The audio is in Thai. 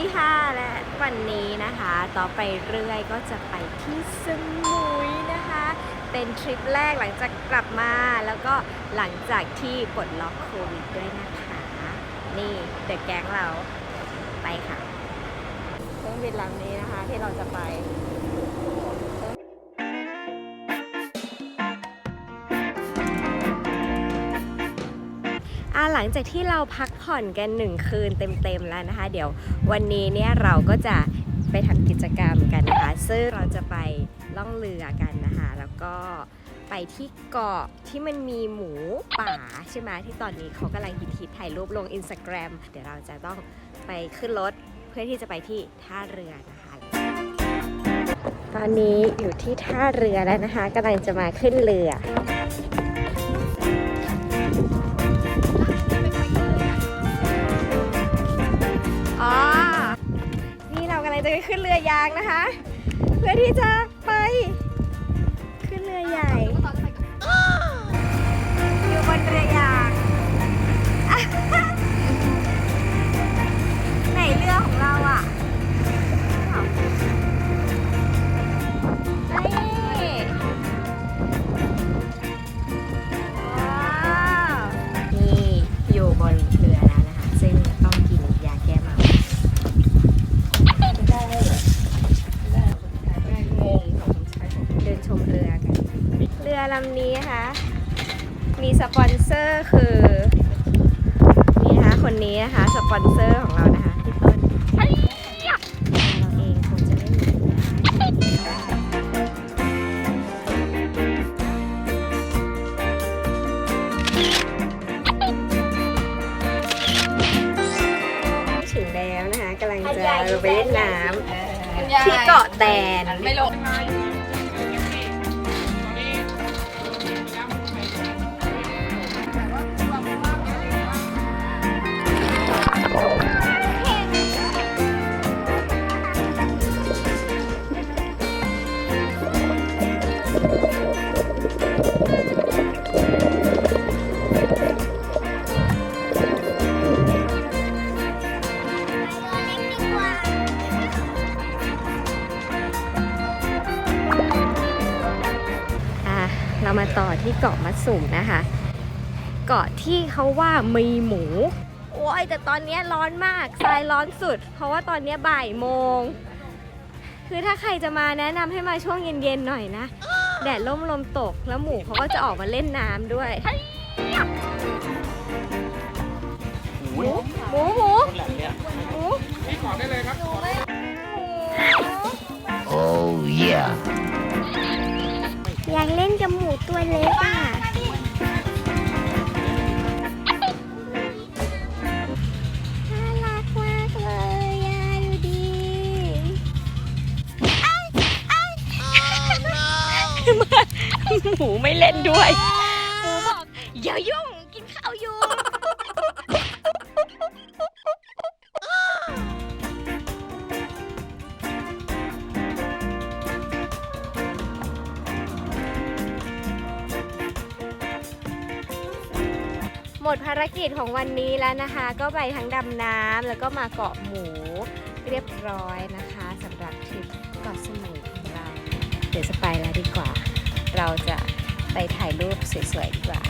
ดีค่ะและวันนี้นะคะ ต่อไปเรื่อยก็จะไปที่สมุยนะคะ เป็นทริปแรกหลังจากกลับมา แล้วก็หลังจากที่ปลดล็อกโควิดด้วยนะคะ นี่เดอะแก๊งเราไปค่ะเครื่องบินลำนี้นะคะที่เราจะไป หลังจากที่เราพักผ่อนกันหนึ่งคืนเต็มๆแล้วนะคะ เดี๋ยววันนี้เนี่ยเราก็จะไปทำกิจกรรมกันนะคะ ซึ่งเราจะไปล่องเรือกันนะคะ แล้วก็ไปที่เกาะที่มันมีหมูป่าใช่ไหมที่ตอนนี้เขากำลังฮิตๆถ่ายรูปลง Instagram เดี๋ยวเราจะต้องไปขึ้นรถเพื่อที่จะไปที่ท่าเรือนะคะ ตอนนี้อยู่ที่ท่าเรือแล้วนะคะกำลังจะมาขึ้นเรือ จะไปขึ้นเรือยางนะคะ เพื่อที่จะไปขึ้นเรือใหญ่ ลำนี้นะคะ มีสปอนเซอร์คือ นี่นะคะ คนนี้นะคะ สปอนเซอร์ของเรานะคะพี่ต้นเราเองคงจะไม่มีถึงแล้วนะคะกำลังจะลงไปเล่นน้ำที่เกาะแตน ไม่ลง เรามาต่อที่เกาะมัดสุมนะคะ เกาะที่เขาว่ามีหมู โอ้ยแต่ตอนนี้ร้อนมากทรายร้อนสุด เพราะว่าตอนนี้บ่ายโมง คือถ้าใครจะมาแนะนำให้มาช่วงเย็นๆหน่อยนะ แดดล่มลมตกแล้วหมูเขาก็จะออกมาเล่นน้ำด้วยหมูหมูหมูหมูนี่ขอได้เลยครับ Oh yeah. อยากเล่นกับหมูตัวเล็กอะน่ารักมากเลยอะดูดิหมูไม่เล่นด้วย หมูบอกอย่ายุ่งกินข้าวอยู่ หมดภารกิจของวันนี้แล้วนะคะ ก็ไปทั้งดำน้ำแล้วก็มาเกาะหมูเรียบร้อยนะคะสำหรับทริปเกาะสมุยของเรา เดี๋ยวจะไปแล้วดีกว่า เราจะไปถ่ายรูปสวยๆดีกว่า